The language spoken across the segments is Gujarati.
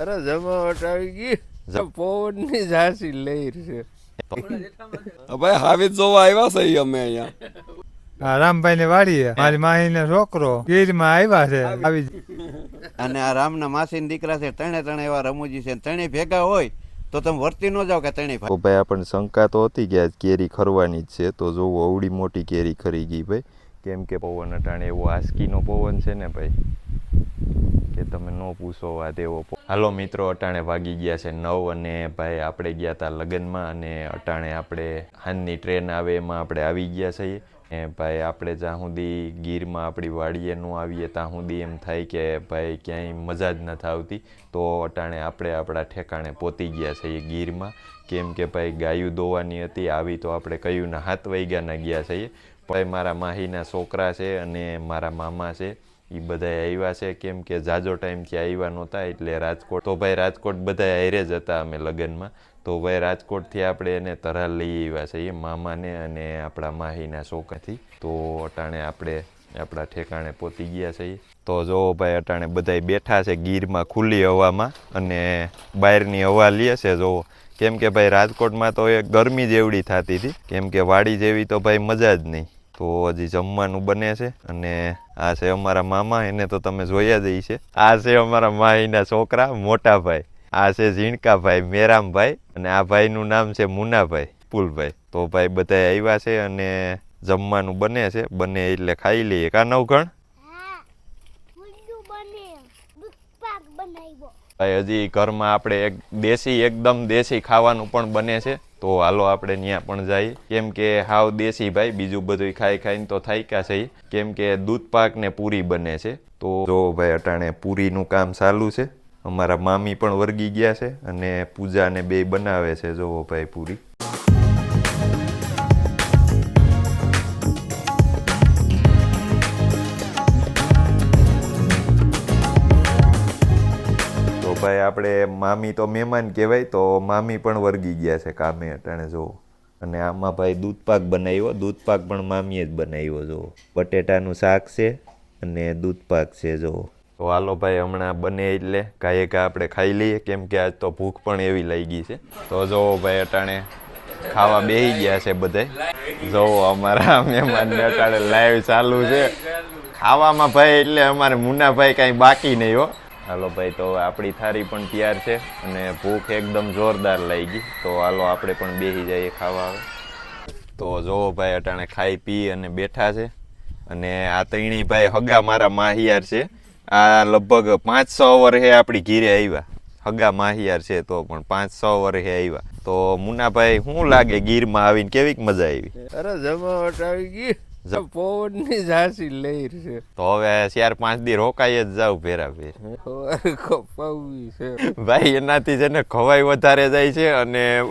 અરે જમાવટ આવી ગઈ. પવનની ઝાંસી લઈ છે ભાઈ હાવી જોવા આવ્યા છે અમે અહીંયા. રામભાઈ ની વાડી મારી માહી ને છોકરો ગીરમાં આવ્યા છે. આવી અને આ રામના માસીના દીકરા છે ત્રણે ત્રણે એવા રમૂજી છે ત્રણેય ભેગા હોય તો તમે વર્તી ન જાવ કે ત્રણેય ભાઈ ભાઈ આપણને શંકા તો હતી કે આજ કેરી ખરવાની જ છે. તો જોવો અવડી મોટી કેરી ખરી ગઈ ભાઈ. કેમ કે પવન અટાણે એવો આસ્કીનો પવન છે ને ભાઈ. કે તમે ન પૂછો આ તેવો હાલો મિત્રો, અટાણે વાગી ગયા છે નવ અને ભાઈ આપણે ગયા હતા લગ્નમાં અને અટાણે આપણે હાનની ટ્રેન આવે એમાં આપણે આવી ગયા છીએ. એ ભાઈ આપણે જ્યાં સુધી ગીરમાં આપણી વાડીએ ન આવીએ ત્યાં સુધી એમ થાય કે ભાઈ ક્યાંય મજા જ નથી આવતી. તો અટાણે આપણે આપણા ઠેકાણે પહોંચી ગયા છીએ ગીરમાં. કેમ કે ભાઈ ગાયું દોવાની હતી, આવી તો આપણે કયું ને હાથ વૈગાના ગયા છીએ. ભાઈ મારા માહીના છોકરા છે અને મારા મામા છે. એ બધા આવ્યા છે, કેમ કે જાજો ટાઈમથી આવ્યા નહોતા, એટલે રાજકોટ, તો ભાઈ રાજકોટ બધા હારે જ હતા અમે લગ્નમાં. તો ભાઈ રાજકોટથી આપણે એને તરા લઈ આવ્યા છે, એ મામાને અને આપણા માહીના શોકાથી તો અટાણે આપણે આપણા ઠેકાણે પહોંચી ગયા છે તો જો ભાઈ અટાણે બધાય બેઠા છે ગીરમાં ખુલ્લી હવામાં અને બહારની હવા લે છે, જો. કેમ કે ભાઈ રાજકોટમાં તો એ ગરમી જેવડી થતી હતી. કેમ કે વાડી જેવી તો ભાઈ મજા જ નહીં. તો હજી જમવાનું બને છે અને આ છે અમારા મામા, એને તો તમે જોયા જ છે આ છે અમારા માહીના છોકરા મોટા ભાઈ આ છે ઝીણકાભાઈ, મેરામભાઈ અને આ ભાઈનું નામ છે મુનાભાઈ પુલભાઈ તો ભાઈ બધા આવ્યા છે અને જમવાનું બને છે. બને એટલે ખાઈ લઈએ. કા નવઘણ ભાઈ, હજી ઘરમાં આપણે એક દેશી, એકદમ દેશી ખાવાનું પણ બને છે. તો હાલો આપણે ત્યાં પણ જઈએ કેમ કે હાવ દેશી ભાઈ, બીજું બધું ખાઈ ખાઈને તો થાયકા છે. કેમ કે દૂધ પાક ને પૂરી બને છે. તો જો ભાઈ અટાણે પૂરીનું કામ ચાલુ છે. અમારા મામી પણ વર્ગી ગયા છે અને પૂજાને બે બનાવે છે. જોવો ભાઈ પૂરી. ભાઈ, આપણે મામી તો મહેમાન કહેવાય, તો મામી પણ વર્ગી ગયા છે કામે અટાણે, જો. અને આમાં ભાઈ દૂધપાક બનાવ્યો દૂધપાક પણ મામીએ જ બનાવ્યો, જો. બટેટાનું શાક છે અને દૂધપાક છે, જો. તો હાલો ભાઈ, હમણાં બને એટલે કાંઈ કા આપણે ખાઈ લઈએ, કેમ કે આજ તો ભૂખ પણ એવી લાગી છે. તો જો ભાઈ, અટાણે ખાવા બેસી ગયા છે બધાય જોવો અમારા મહેમાનને અટાણે લાઈવ ચાલુ છે. ખાવામાં ભાઈ, એટલે અમારે મુન્નાભાઈ કાંઈ બાકી નહીં, હો. હાલો ભાઈ, તો આપણી થારી પણ તૈયાર છે અને ભૂખ એકદમ જોરદાર લાગી. તો હાલો આપણે પણ બેસી જઈએ ખાવા આવે તો જોવો ભાઈ, અટાણે ખાઈ પી અને બેઠા છે. અને આ ત્રણેય ભાઈ હગા મારા માહિયાર છે. આ લગભગ પાંચ છ વર્ષે આપણી ઘીરે આવ્યા હગા માહિયાર છે તો પણ પાંચ છ વર્ષે આવ્યા તો મુનાભાઈ શું લાગે ગીરમાં આવીને કેવીક મજા આવી અરે જમાવટ આવી ગઈ. પવનની ઝાંસી લઈ છે તો હવે ચાર પાંચ દી રોકાઈ જ જાવ ભેરા ભેર. સવારે છે. ભાઈ એનાથી છે ને ખવાઈ વધારે જાય છે અને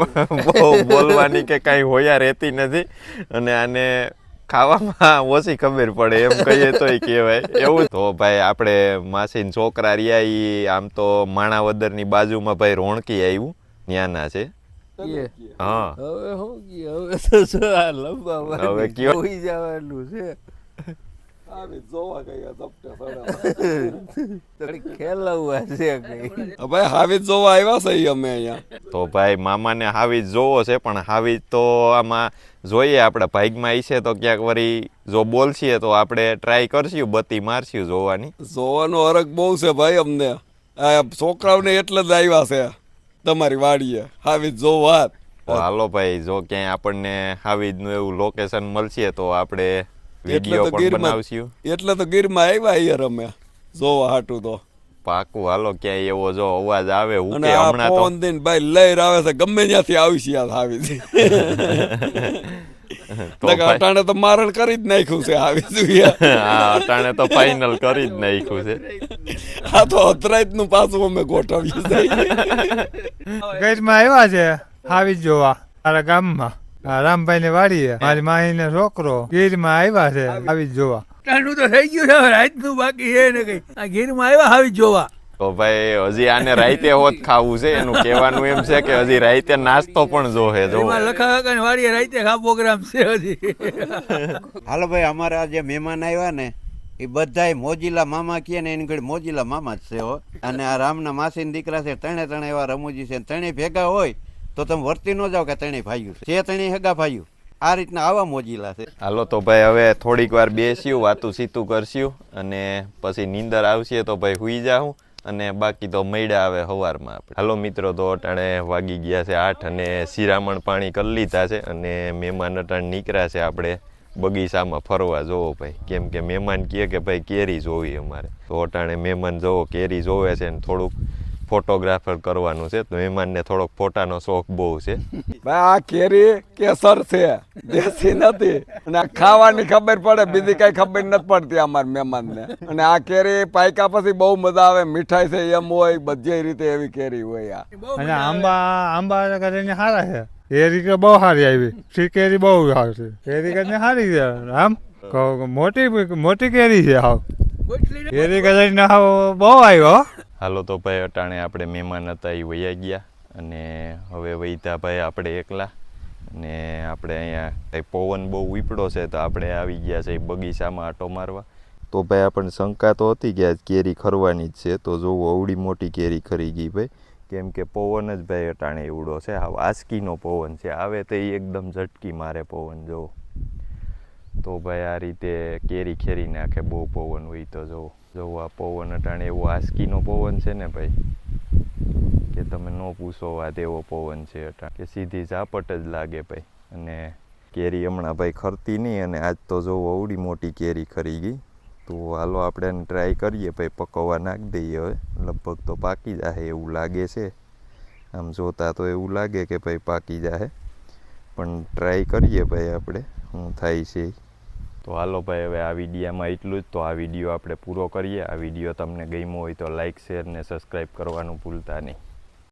બહુ બોલવાની કે કાંઈ હોયા રહેતી નથી. અને આને ખાવામાં ઓછી ખબર પડે એમ કહીએ તોય કહેવાય. એવું તો ભાઈ આપણે માસીન છોકરા રહ્યા એ આમ તો માણાવદરની બાજુમાં ભાઈ રોણકી આવ્યું ન્યાના છે. હા. હવે હું કી હવે તો આ લંબા હવે કોઈ જવાનું છે. આવી જોવા ગયા ઝપટે થોડી ખેલવવા છે કઈ? ભાઈ હાવી જોવા આવ્યા છે ઈ અમે અહીંયા. તો ભાઈ મામાને હાવી જોવો છે પણ હાવી તો આમાં જોઈએ આપણા ભાગમાં છે તો ક્યાંક વળી જો બોલશીએ તો આપણે ટ્રાય કરશું બત્તી મારશું જોવાની. જોવાનો હરક બહુ છે ભાઈ અમને. છોકરાઓને એટલે જ આવ્યા છે. તમારી વાડીએ. હાવી જો વાત. હાલો ભાઈ જો ક્યાંય આપણને હાવીજનું એવું લોકેશન મળશે તો આપણે વીડિયો પણ બનાવશું. એટલે તો ગીરમાં આવ્યા યાર અમે જોવા હાટું તો. પાકું હાલો ક્યાંય એવો જો અવાજ આવે હું ઉકે હમણાં તો. દિન ભાઈ લહેર આવે છે ગમે ત્યાંથી આવશે યાર હાવી તો ભાઈ- અટાણે તો મારણ કરી જ નાખ્યું છે આવી અટાણે તો ફાઇનલ કરી જ નાખ્યું છે. આ તો અથરાઈતનું પાછું અમે ગોઠવ્યું છે ગેટમાં આવ્યા છે આવી જોવા. મારા ગામમાં. રામભાઈ ને વાડી મારી માહી ને છોકરો ગીરમાં આવ્યા છે આવી જોવા. ટાણું તો થઈ ગયું છે રાતનું બાકી છે ને કઈ. આ ગીરમાં આવ્યા આવી જોવા. તો ભાઈ હજી આને રાઈતે હોત ખાવું છે એનું કહેવાનું એમ છે કે હજી રાઈતે નાસ્તો પણ જોહે જો એમાં લખા કાકા વાડીએ રાતે ખા પ્રોગ્રામ છે હજી. હાલો ભાઈ અમારા જે મહેમાન આવ્યા ને એ બધાય મોજીલા મામા કહે ને એની ઘડી મોજીલા મામા જ છે હો. અને આ રામના માસીન દીકરા છે ત્રણે ત્રણે એવા રમૂજી છે. ત્રણે ભેગા હોય તો તમે વર્તી ન જાઓ કે ત્રણે ભાઈયું છે. છે ત્રણે હેગા ભાઈયું આ રીતના આવા મોજીલા છે. હાલો તો ભાઈ હવે થોડીક વાર બેસ્યું વાતું સીતું કરશું અને પછી નીંદર આવશે તો ભાઈ હુઈ જાઉં. અને બાકી તો મૈડા આવે સવારમાં આપણે. હાલો મિત્રો, તો અટાણે વાગી ગયા છે આઠ અને શિરામણ પાણી કરી લીધા છે અને મહેમાન અટાણે નીકળ્યા છે આપણે બગીચામાં ફરવા. જોવો ભાઈ, કેમ કે મહેમાન કહે કે ભાઈ કેરી જોવી અમારે. તો અટાણે મહેમાન જોવો, કેરી જોવે છે ને થોડુંક ફોટોગ્રાફર કરવાનું છે તો મહેમાનને થોડોક ફોટાનો શોખ બહુ છે. ભાઈ આ કેરી કેસર છે દેશી નથી. અને આ ખાવાની ખબર પડે બીજી કઈ ખબર નથી પડતી અમારા મહેમાનને. અને આ કેરી પાયકા પછી બહુ મજા આવે મીઠાઈ છે એમ હોય બધી રીતે એવી કેરી હોય આ. અને આંબા આંબા કરીને સારા છે. કેરી તો બહુ સારી આવી. સી કેરી બહુ સારી છે. કેરી કરીને સારી છે. આમ કહું મોટી મોટી કેરી છે હાવ કેરી કરીને હાવ બહુ આવ્યો હો. હાલો તો ભાઈ અટાણે આપણે મહેમાન હતા એ વયા ગયા અને હવે વૈતા ભાઈ આપણે એકલા અને આપણે અહીંયા પવન બહુ ઉપડો છે તો આપણે આવી ગયા છે બગીચામાં આટો મારવા. તો ભાઈ આપણને શંકા તો હતી કે આજ કેરી ખરવાની જ છે તો જોવો અવડી મોટી કેરી ખરી ગઈ ભાઈ. કેમ કે પવન જ ભાઈ અટાણે એવડો છે, આ વાસકીનો પવન છે, આવે તો એ એકદમ ઝટકી મારે પવન જોવો. તો ભાઈ આ રીતે કેરી ખેરી નાખે બહુ પવન હોય તો જો જો આ પવન અટાણે એવો આસકીનો પવન છે ને ભાઈ? કે તમે ન પૂછો વાત એવો પવન છે અટાણે. કે સીધી ઝાપટ જ લાગે ભાઈ. અને કેરી હમણાં ભાઈ ખરતી નહીં અને આજ તો જો અવડી મોટી કેરી ખરી ગઈ. તો હાલો આપણે ટ્રાય કરીએ ભાઈ, પકવવા નાખી દઈએ હવે. લગભગ તો પાકી જાહે એવું લાગે છે. આમ જોતા તો એવું લાગે કે ભાઈ પાકી જાહે. પણ ટ્રાય કરીએ ભાઈ આપણે, શું થાય છે. તો હાલો ભાઈ, હવે આ વિડીયામાં એટલું જ. તો આ વીડિયો આપણે પૂરો કરીએ. આ વીડિયો તમને ગમ્યો હોય તો લાઇક શેર ને સબસ્ક્રાઈબ કરવાનું ભૂલતા નહીં.